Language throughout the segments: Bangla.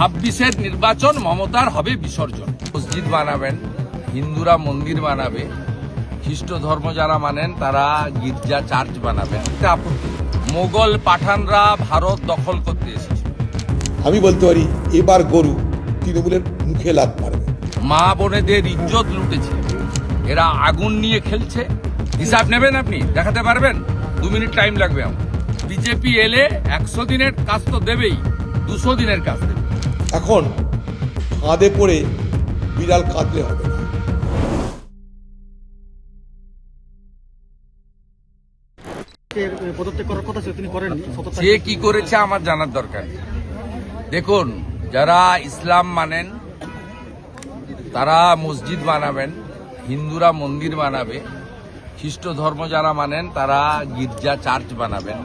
ছাব্বিশের নির্বাচন মমতার হবে বিসর্জন। মসজিদ বানাবেন হিন্দুরা মন্দির বানাবে খ্রিস্ট ধর্ম যারা মানেন তারা গির্জা চার্চ বানাবেন। আপত্তি। মোগল পাঠানরা ভারত দখল করতে এসেছে। আমি বলতে পারি এবার গরু তৃণমূলের মুখে লাত মারবে। মা বোনেদের ইজ্জত লুটেছে। এরা আগুন নিয়ে খেলছে। হিসাব নেবেন আপনি দেখাতে পারবেন? দু মিনিট টাইম লাগবে আমার। বিজেপি এলে একশো দিনের কাজ তো দেবেই দুশো দিনের কাজ দেবে। এখন ফাঁদে পড়ে বিড়াল কাঁদলে হবে না। সে কি করেছে আমার জানার দরকার দেখুন যারা ইসলাম মানেন তারা মসজিদ বানাবেন হিন্দুরা মন্দির বানাবে খ্রিস্ট ধর্ম যারা মানেন তারা গির্জা চার্চ বানাবেন।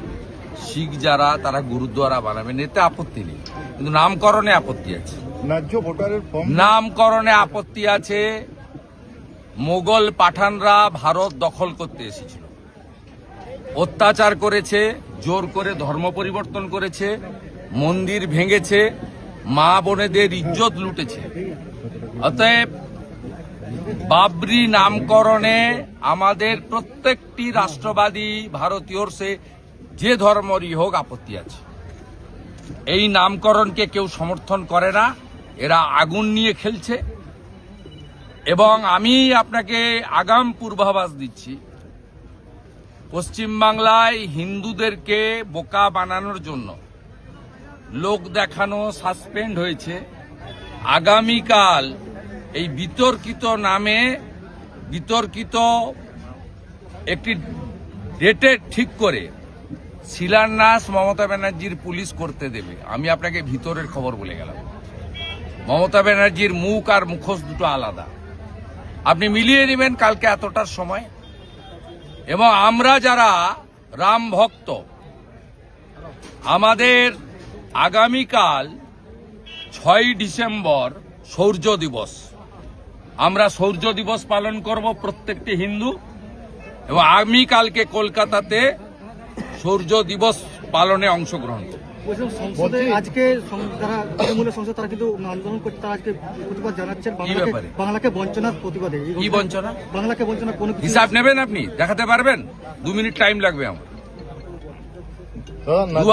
শিখ যারা তারা গুরুদ্বারা বানাবেন এতে আপত্তি নেই। কিন্তু নামকরণে আপত্তি আছে। ন্যায্য ভোটারের নামকরণে আপত্তি আছে। মোগল পাঠানরা ভারত দখল করতে এসেছিল। অত্যাচার করেছে জোর করে ধর্ম পরিবর্তন করেছে মন্দির ভেঙেছে মা বোনেদের ইজ্জত লুটেছে। অতএব বাবরি নামকরণে আমাদের প্রত্যেকটি রাষ্ট্রবাদী ভারতীয়র সে যে ধর্মরই হোক আপত্তি আছে। এই নামকরণকে কেউ সমর্থন করে না, এরা আগুন নিয়ে খেলছে। এবং আমি আপনাকে আগাম পূর্বাভাস দিচ্ছি, পশ্চিমবাংলায় হিন্দুদেরকে বোকা বানানোর জন্য লোক দেখানো সাসপেন্ড হয়েছে। আগামীকাল এই বিতর্কিত নামে বিতর্কিত একটি ডেটে ঠিক করে শিলান্যাস মমতা ব্যানার্জির পুলিশ করতে দেবে। আমি আপনাকে ভিতরের খবর বলে গেলাম। মমতা ব্যানার্জির মুখ আর মুখোশ দুটো আলাদা। আপনি মিলিয়ে নেবেন কালকে এতটার সময়। এবং আমরা যারা রাম ভক্ত, আমাদের আগামীকাল ছয় ডিসেম্বর শৌর্য দিবস। আমরা শৌর্য দিবস পালন করব প্রত্যেকটি হিন্দু। এবং আগামীকালকে কলকাতাতে শৌর্য দিবস পালনে অংশগ্রহণ করব। আজকে যারা তৃণমূলের সংসদ তারা কিন্তু আন্দোলন করছে তারা আজকে প্রতিবাদ জানাচ্ছেন বাংলাকে বঞ্চনার প্রতিবাদে। কি বঞ্চনা? বাংলাকে বঞ্চনার কোনো হিসাব নেবেন আপনি? দেখাতে পারবেন? দু মিনিট টাইম লাগবে আমার। দু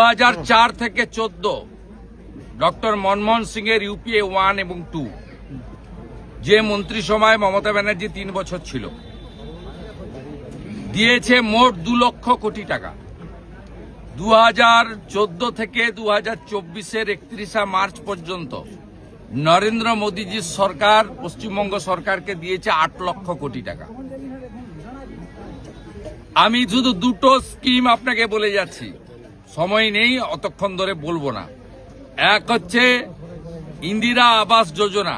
চার থেকে চোদ্দ ডক্টর মনমোহন সিং এর ইউপিএ ওয়ান এবং টু যে মন্ত্রিসভায় মমতা ব্যানার্জি তিন বছর ছিল দিয়েছে মোট দু লক্ষ কোটি টাকা। দু হাজার চোদ্দ থেকে দু হাজার চব্বিশের একত্রিশা মার্চ পর্যন্ত নরেন্দ্র মোদীজির সরকার, পশ্চিমবঙ্গ সরকারকে দিয়েছে আট লক্ষ কোটি টাকা। আমি শুধু দুটো স্কিম আপনাকে বলে যাচ্ছি। সময় নেই, অতক্ষণ ধরে বলব না। এক হচ্ছে ইন্দিরা আবাস যোজনা।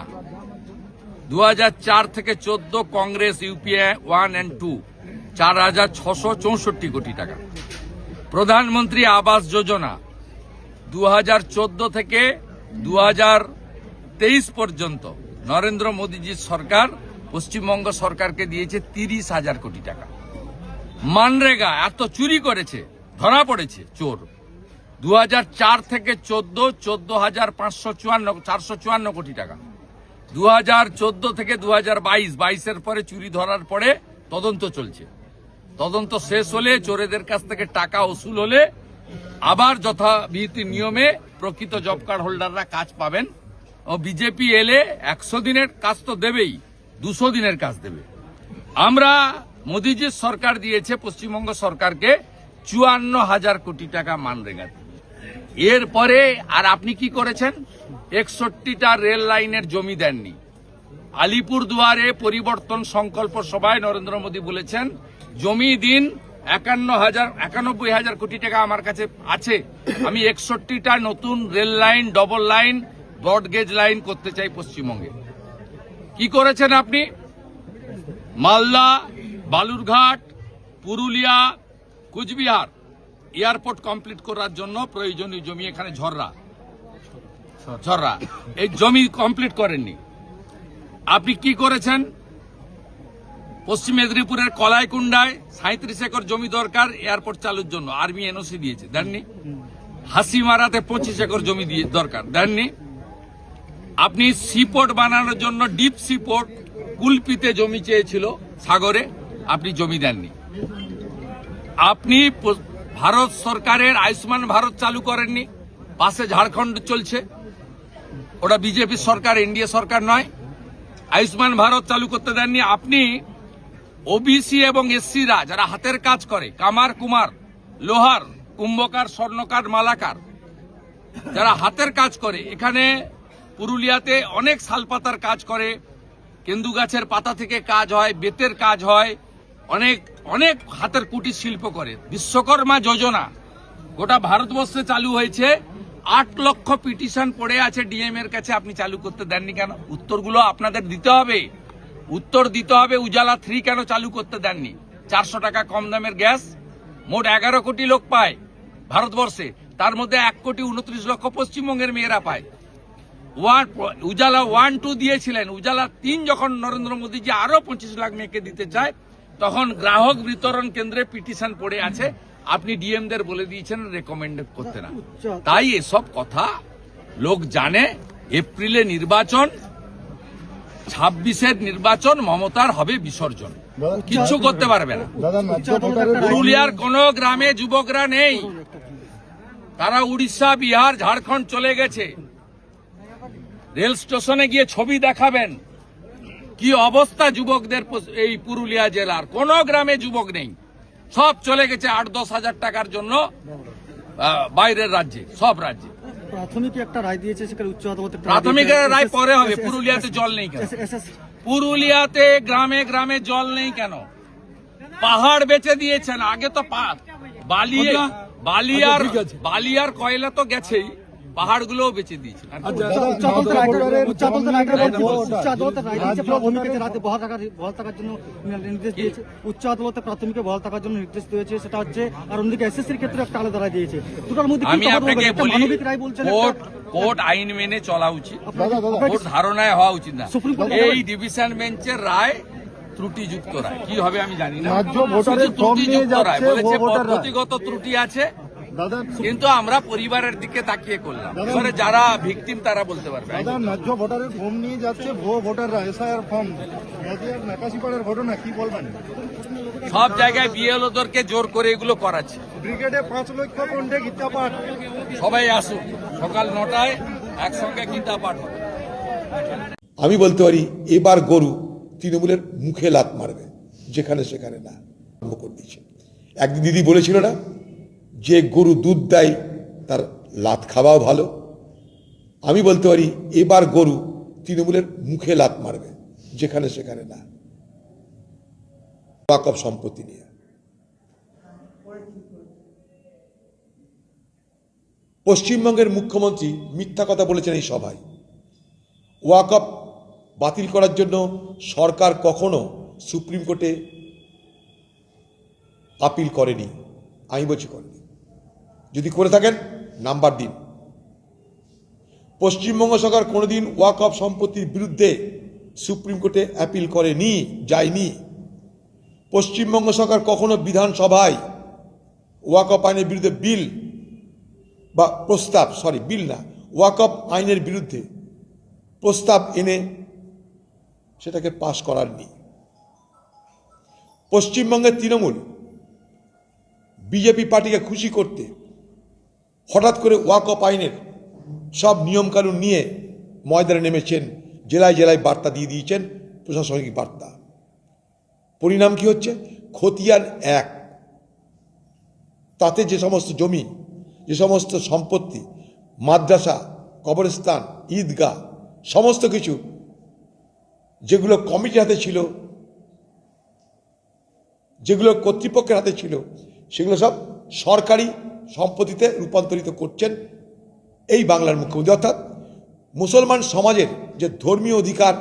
দু হাজার চার থেকে চোদ্দ Congress, UPA one and two, চার হাজার ছশো চৌষট্টি কোটি টাকা। প্রধানমন্ত্রী আবাস যোজনা দু হাজার চোদ্দ থেকে দু তেইশ পর্যন্ত নরেন্দ্র মোদীজির সরকার পশ্চিমবঙ্গ সরকারকে দিয়েছে তিরিশ হাজার কোটি টাকা। মানরেগা এত চুরি করেছে, ধরা পড়েছে চোর। দু হাজার চার থেকে চোদ্দ চোদ্দ হাজার পাঁচশো চুয়ান্ন, চারশো চুয়ান্ন কোটি টাকা। দু হাজার চোদ্দ থেকে দু হাজার বাইশ, বাইশের পরে চুরি ধরার পরে তদন্ত চলছে। তদন্ত শেষ হলে চোরেদের কাছ থেকে টাকা উসুল হলে আবার যথাবিহিত নিয়মে প্রকৃত জব কার্ড হোল্ডাররা কাজ পাবেন ও বিজেপি এলে একশো দিনের কাজ তো দেবেই, দুশো দিনের কাজ দেবে। আমরা মোদীজির সরকার দিয়েছে, পশ্চিমবঙ্গ সরকারকে চুয়ান্ন হাজার কোটি টাকা মানরেগা। এরপরে আর আপনি কি করেছেন? একষট্টিটা রেল লাইনের জমি দেননি। আলিপুর দুয়ারে পরিবর্তন সংকল্প সভায় নরেন্দ্র মোদী বলেছেন জমি দিন একান্ন হাজার, একানব্বই হাজার কোটি টাকা আমার কাছে আছে। আমি একষট্টিটা নতুন rail line, double line broad gauge line করতে চাই পশ্চিমবঙ্গে। কি করেছেন আপনি? মালদা, বালুরঘাট, পুরুলিয়া, কুচবিহার। এয়ারপোর্ট কমপ্লিট করার জন্য প্রয়োজনীয় জমি এখানে ঝররা। ঝররা। এই জমি কমপ্লিট করেননি। আপনি কি করেছেন? পশ্চিম মেদিনীপুরের কলাইকুণ্ডায় সাঁত্রিশ একর জমি দরকার, এয়ারপোর্ট চালুর জন্য। আর্মি এনওসি দিয়েছে। দেননি? হাসিমারাতে পঁচিশ একর জমি দিয়ে দরকার। দেননি? আপনি সিপোর্ট বানানোর জন্য ডিপ সিপোর্ট কুলপিতে জমি চেয়েছিল সাগরে, আপনি জমি দেননি। আপনি ভারত সরকারের আয়ুষ্মান ভারত চালু করেননি, পাশে ঝাড়খণ্ড চলছে। ওটা বিজেপি সরকার, এনডিএ সরকার নয়। আয়ুষ্মান ভারত চালু করতে দেননি। আপনি ওবিসি এবং এসসিরা যারা হাতের কাজ করে, কামার কুমার, লোহার, কুম্ভকার, স্বর্ণকার, মালাকার, যারা হাতের কাজ করে, এখানে পুরুলিয়াতে অনেক শালপাতার কাজ করে, কেন্দু গাছের পাতা থেকে কাজ হয়, বেতের কাজ হয়, অনেক অনেক হাতের কুটির শিল্প করে। বিশ্বকর্মা যোজনা, গোটা ভারতবর্ষে চালু হয়েছে। আট লক্ষ পিটিশন পড়ে আছে ডিএম এর কাছে আপনি চালু করতে দেননি কেন? উত্তরগুলো আপনাদের দিতে হবে। উত্তর দিতে হবে উজালা থ্রি কেন চালু করতে দেননি? চারশো টাকা কম দামের গ্যাস মোট এগারো কোটি লোক পায় ভারতবর্ষে। তার মধ্যে এক কোটি উনত্রিশ লক্ষ পশ্চিমবঙ্গের মেয়েরা পায়। ওয়ান উজালা ওয়ান টু দিয়েছিলেন। উজালা তিন যখন নরেন্দ্র মোদীজি আরও পঁচিশ লাখ মেয়েকে দিতে চায় তখন গ্রাহক বিতরণ কেন্দ্রে পিটিশন পড়ে আছে। আপনি ডিএমদের বলে দিয়েছেন রেকমেন্ড করতে না। তাই এসব কথা লোক জানে। এপ্রিলে নির্বাচন ছাব্বিশের নির্বাচন মমতার হবে বিসর্জন। কিছু করতে পারবে না। পুরুলিয়ার কোন গ্রামে যুবকরা নেই। তারা উড়িষ্যা বিহার ঝাড়খণ্ড চলে গেছে। রেল স্টেশনে গিয়ে ছবি দেখাবেন। কি অবস্থা যুবকদের এই পুরুলিয়া জেলার? কোন গ্রামে যুবক নেই। সব চলে গেছে আট দশ হাজার টাকার জন্য আহ, বাইরের রাজ্যে সব রাজ্যে। প্রাথমিক একটা রায় দিয়েছে সেখানে উচ্চ আদালতে প্রাথমিক রায় পরে হবে। পুরুলিয়াতে জল নেই কেন? পুরুলিয়াতে গ্রামে গ্রামে জল নেই কেন? পাহাড় বেচে দিয়েছেন। আগে তো পা- বালি বালিয়ার বালিয়ার কয়লা তো গেছেই। পাহাড়গুলোও বেচে উচ্চ দিয়েছে উচ্চ আদালতে প্রাথমিকে বহাল থাকার জন্য নির্দেশ দিয়েছে সেটা হচ্ছে আর অন্যদিকে এসএসসির ক্ষেত্রে একটা আলাদা রায় দিয়েছে। দুটোর মধ্যে আমি আপনাকে বলি কোর্ট কোর্ট আইন মেনে চলা উচিত। কোর্ট ধারণায় হওয়া উচিত না। সুপ্রিম কোর্ট- এই ডিভিশন বেঞ্চের রায় ত্রুটিযুক্ত রায়। কি হবে আমি জানি না। ত্রুটিযুক্ত রায়। বলেছে পদ্ধতিগত ত্রুটি আছে। কিন্তু আমরা পরিবারের দিকে তাকিয়ে করলাম। এবারে যারা ভিকটিম তারা বলতে পারবে। দাদা ন্যায্য ভোটারের ফর্ম নিয়ে যাচ্ছে ভুয়ো ভোটাররা এসআইআর ফর্ম নদিয়ার নাকাশিপাড়ার ঘটনা কি বলবেন? সব জায়গায় বিএলওদেরকে জোর করে এগুলো করাচ্ছে। ব্রিগেডে পাঁচ লক্ষ কণ্ঠে গীতা পাঠ। সবাই আসুন সকাল নটায় একসঙ্গে গীতা পাঠ হবে। আমি বলতে পারি এবার গরু তৃণমূলের মুখে লাত মারবে যেখানে সেখানে না। আরম্ভ করে দিয়েছে। একদিন দিদি বলেছিল না যে গরু দুধ দেয়, তার লাত খাওয়াও ভালো। আমি বলতে পারি, এবার গরু তৃণমূলের মুখে লাত মারবে, যেখানে সেখানে না। ওয়াকফ সম্পত্তি নিয়ে। পশ্চিমবঙ্গের মুখ্যমন্ত্রী মিথ্যা কথা বলেছেন এই সভায়। ওয়াকআপ বাতিল করার জন্য সরকার কখনো সুপ্রিম কোর্টে আপিল করেনি। আমি বলছি করেনি। যদি করে থাকেন, নাম্বার দিন। পশ্চিমবঙ্গ সরকার কোনোদিন ওয়াকআপ সম্পত্তির বিরুদ্ধে সুপ্রিম কোর্টে অ্যাপিল করেনি, যায়নি। পশ্চিমবঙ্গ সরকার কখনো বিধানসভায় ওয়াকআপ আইনের বিরুদ্ধে বিল বা প্রস্তাব, সরি, বিল না ওয়াকআপ আইনের বিরুদ্ধে প্রস্তাব এনে সেটাকে পাশ করাননি। পশ্চিমবঙ্গের তৃণমূল, বিজেপি পার্টিকে খুশি করতে হঠাৎ করে ওয়াকআপ আইনের সব নিয়মকানুন নিয়ে ময়দানে নেমেছেন, জেলায় জেলায় বার্তা দিয়ে দিয়েছেন প্রশাসনিক বার্তা। পরিণাম কি হচ্ছে? খতিয়ান এক। তাতে যে সমস্ত জমি, যে সমস্ত সম্পত্তি, মাদ্রাসা, কবরস্থান, ঈদগাহ, সমস্ত কিছু যেগুলো কমিটির হাতে ছিল, যেগুলো কর্তৃপক্ষের হাতে ছিল, সেগুলো সব সরকারি সম্পত্তিতে রূপান্তরিত করছেন এই বাংলার মুখ্যমন্ত্রী। অর্থাৎ মুসলমান সমাজের যে ধর্মীয় অধিকার,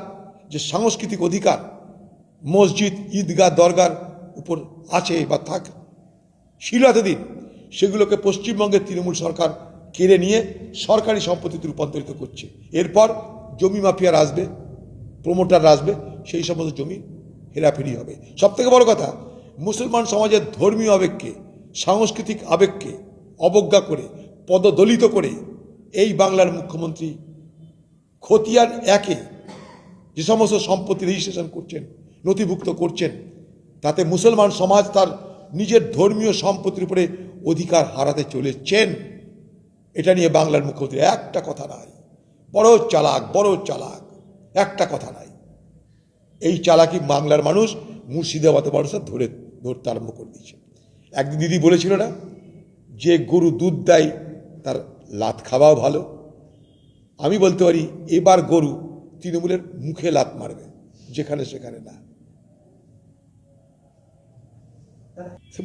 যে সাংস্কৃতিক অধিকার, মসজিদ, ঈদগাহ, দরগার উপর আছে বা থাক ছিল এতদিন সেগুলোকে পশ্চিমবঙ্গের তৃণমূল সরকার কেড়ে নিয়ে সরকারি সম্পত্তিতে রূপান্তরিত করছে। এরপর জমি মাফিয়ার আসবে প্রমোটার আসবে, সেই সমস্ত জমি হেরাফেরি হবে। সব থেকে বড় কথা, মুসলমান সমাজের ধর্মীয় আবেগকে সাংস্কৃতিক আবেগকে অবজ্ঞা করে, পদদলিত করে এই বাংলার মুখ্যমন্ত্রী খতিয়ান একে যে সমস্ত সম্পত্তি রেজিস্ট্রেশন করছেন, নথিভুক্ত করছেন, তাতে মুসলমান সমাজ তার নিজের ধর্মীয় সম্পত্তির উপরে অধিকার হারাতে চলেছেন। এটা নিয়ে বাংলার মুখ্যমন্ত্রী একটা কথা নাই। বড় চালাক বড় চালাক, একটা কথা নাই। এই চালাকি বাংলার মানুষ মুর্শিদাবাদে মানুষের ধরে, ধরতে আরম্ভ করে দিয়েছে একদিন দিদি বলেছিল না, যে গরু দুধ দেয়, তার লাত খাওয়াও ভালো। আমি বলতে পারি, এবার গরু তৃণমূলের মুখে লাত মারবে, যেখানে সেখানে না।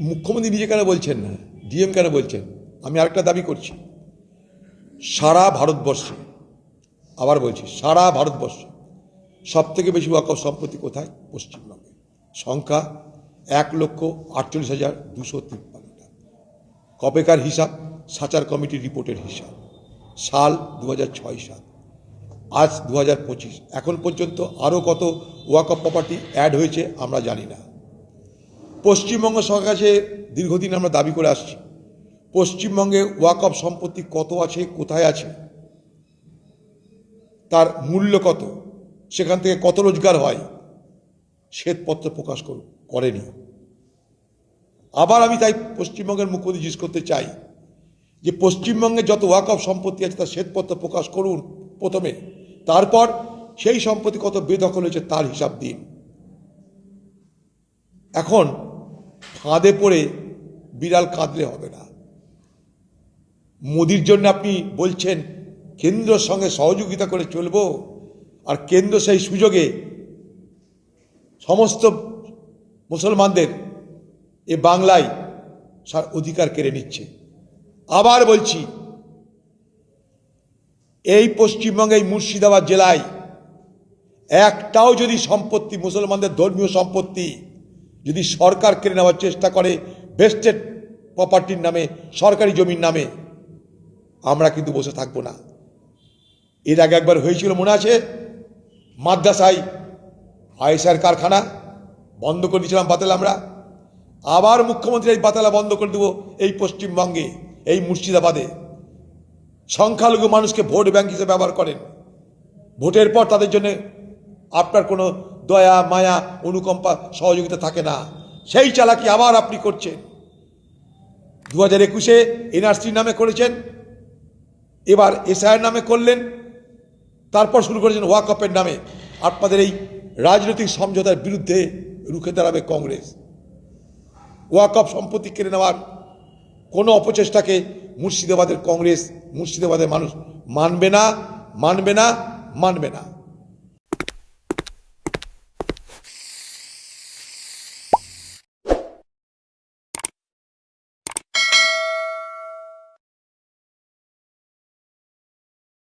মুখ্যমন্ত্রী নিজে কেন বলছেন না? ডিএম কেন বলছেন? আমি আরেকটা দাবি করছি। সারা ভারতবর্ষে, আবার বলছি, সারা ভারতবর্ষে সব থেকে বেশি ওয়াকফ সম্পত্তি কোথায়? পশ্চিমবঙ্গে। সংখ্যা এক লক্ষ আটচল্লিশ হাজার দুশো তিপ্পান্নটা কবেকার হিসাব, সাচার কমিটির রিপোর্টের হিসাব, সাল দু ছয় সাল। আজ দু পঁচিশ। এখন পর্যন্ত আরও কত ওয়াকফ প্রপার্টি অ্যাড হয়েছে আমরা জানি না। পশ্চিমবঙ্গ সরকার কাছে দীর্ঘদিন আমরা দাবি করে আসছি, পশ্চিমবঙ্গে ওয়াকফ সম্পত্তি কত আছে, কোথায় আছে, তার মূল্য কত, সেখান থেকে কত রোজগার হয়, শ্বেতপত্র প্রকাশ করুন। করেনি। আবার আমি তাই পশ্চিমবঙ্গের মুখ্যমন্ত্রী জিজ্ঞেস করতে চাই যে পশ্চিমবঙ্গে যত ওয়াকফ সম্পত্তি আছে তার শ্বেতপত্র প্রকাশ করুন প্রথমে, তারপর সেই সম্পত্তি কত বেদখল হয়েছে তার হিসাব দিন। এখন ফাঁদে পড়ে বিড়াল কাঁদলে হবে না। মোদির জন্য আপনি বলছেন, কেন্দ্রের সঙ্গে সহযোগিতা করে চলবো, আর কেন্দ্র সেই সুযোগে সমস্ত মুসলমানদের এ বাংলায় সার অধিকার কেড়ে নিচ্ছে। আবার বলছি, এই পশ্চিমবঙ্গে মুর্শিদাবাদ জেলায় একটাও যদি সম্পত্তি, মুসলমানদের ধর্মীয় সম্পত্তি যদি সরকার কেড়ে নেওয়ার চেষ্টা করে ভেস্টেড প্রপার্টির নামে, সরকারি জমির নামে, আমরা কিন্তু বসে থাকব না। এর আগে একবার হয়েছিল মনে আছে, মাদ্রাসায় আয়েসার কারখানা বন্ধ করে দিয়েছিলাম বাতাল আমরা। আবার মুখ্যমন্ত্রী এই বাতালা বন্ধ করে দেবো এই পশ্চিমবঙ্গে, এই মুর্শিদাবাদে। সংখ্যালঘু মানুষকে ভোট ব্যাংক হিসেবে ব্যবহার করেন। ভোটের পর তাদের জন্য আপনার কোনো দয়া, মায়া, অনুকম্পা, সহযোগিতা থাকে না। সেই চালাকি আবার আপনি করছেন। দু হাজার একুশে এনআরসির নামে করেছেন, এবার এসআইয়ের নামে করলেন, তারপর শুরু করেছেন ওয়াকপের নামে। আপনাদের এই রাজনৈতিক সমঝোতার বিরুদ্ধে রুখে দাঁড়াবে কংগ্রেস। ওয়াকফ সম্পত্তি কেড়ে নেওয়ার কোনো অপচেষ্টাকে মুর্শিদাবাদের কংগ্রেস, মুর্শিদাবাদের মানুষ মানবে না মানবে না মানবে না।